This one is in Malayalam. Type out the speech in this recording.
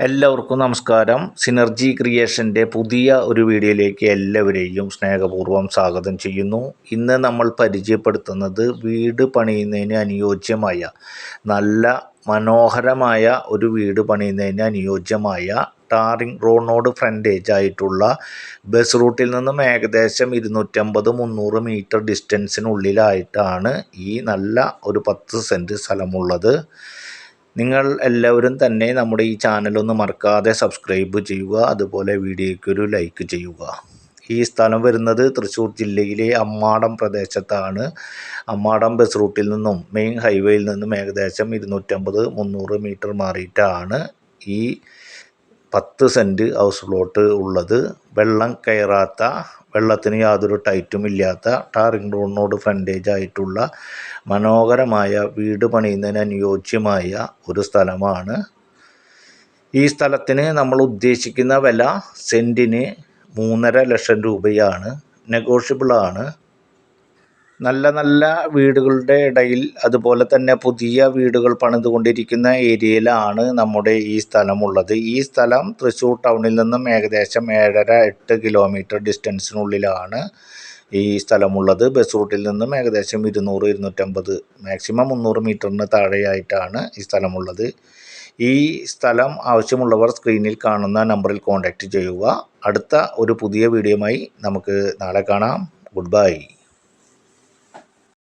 എല്ലാവർക്കും നമസ്കാരം. സിനർജി ക്രിയേഷന്റെ പുതിയ ഒരു വീഡിയോയിലേക്ക് എല്ലാവരെയും സ്നേഹപൂർവം സ്വാഗതം ചെയ്യുന്നു. ഇന്ന് നമ്മൾ പരിചയപ്പെടുത്തുന്നത് വീട് പണിയുന്നതിന് അനുയോജ്യമായ നല്ല മനോഹരമായ ഒരു വീട് പണിയുന്നതിന് അനുയോജ്യമായ ടാറിംഗ് റോഡിനോട് ഫ്രണ്ടേജ് ആയിട്ടുള്ള ബസ് റൂട്ടിൽ നിന്നും ഏകദേശം ഇരുന്നൂറ്റമ്പത് മുന്നൂറ് മീറ്റർ ഡിസ്റ്റൻസിനുള്ളിലായിട്ടാണ് ഈ നല്ല ഒരു പത്ത് സെന്റ് സ്ഥലമുള്ളത്. നിങ്ങൾ എല്ലാവരും തന്നെ നമ്മുടെ ഈ ചാനലൊന്ന് മറക്കാതെ സബ്സ്ക്രൈബ് ചെയ്യുക അതുപോലെ വീഡിയോയ്ക്കൊരു ലൈക്ക് ചെയ്യുക. ഈ സ്ഥലം വരുന്നത് തൃശ്ശൂർ ജില്ലയിലെ അമ്മാടം പ്രദേശത്താണ്. അമ്മാടം ബസ് റൂട്ടിൽ നിന്നും മെയിൻ ഹൈവേയിൽ നിന്നും ഏകദേശം ഇരുന്നൂറ്റമ്പത് മുന്നൂറ് മീറ്റർ മാറിയിട്ടാണ് ഈ പത്ത് സെന്റ് ഹൗസ് പ്ലോട്ട് ഉള്ളത്. വെള്ളം കയറാത്ത വെള്ളത്തിന് യാതൊരു ടൈറ്റും ഇല്ലാത്ത ടാറിംഗ് റോഡിനോട് ഫ്രണ്ടേജ് ആയിട്ടുള്ള മനോഹരമായ വീട് പണിയുന്നതിന് അനുയോജ്യമായ ഒരു സ്ഥലമാണ്. ഈ സ്ഥലത്തിന് നമ്മൾ ഉദ്ദേശിക്കുന്ന വില സെന്റിന് മൂന്നര ലക്ഷം രൂപയാണ്. നെഗോഷ്യബിളാണ് നല്ല നല്ല വീടുകളുടെ ഇടയിൽ അതുപോലെ തന്നെ പുതിയ വീടുകൾ പണിതുകൊണ്ടിരിക്കുന്ന ഏരിയയിലാണ് നമ്മുടെ ഈ സ്ഥലമുള്ളത്. ഈ സ്ഥലം തൃശ്ശൂർ ടൗണിൽ നിന്നും ഏകദേശം ഏഴര എട്ട് കിലോമീറ്റർ ഡിസ്റ്റൻസിനുള്ളിലാണ് ഈ സ്ഥലമുള്ളത്. ബസ് റൂട്ടിൽ നിന്നും ഏകദേശം ഇരുന്നൂറ് ഇരുന്നൂറ്റമ്പത് മാക്സിമം മുന്നൂറ് മീറ്ററിന് താഴെയായിട്ടാണ് ഈ സ്ഥലമുള്ളത്. ഈ സ്ഥലം ആവശ്യമുള്ളവർ സ്ക്രീനിൽ കാണുന്ന നമ്പറിൽ കോൺടാക്റ്റ് ചെയ്യുക. അടുത്ത ഒരു പുതിയ വീഡിയോയുമായി നമുക്ക് നാളെ കാണാം. Good bye.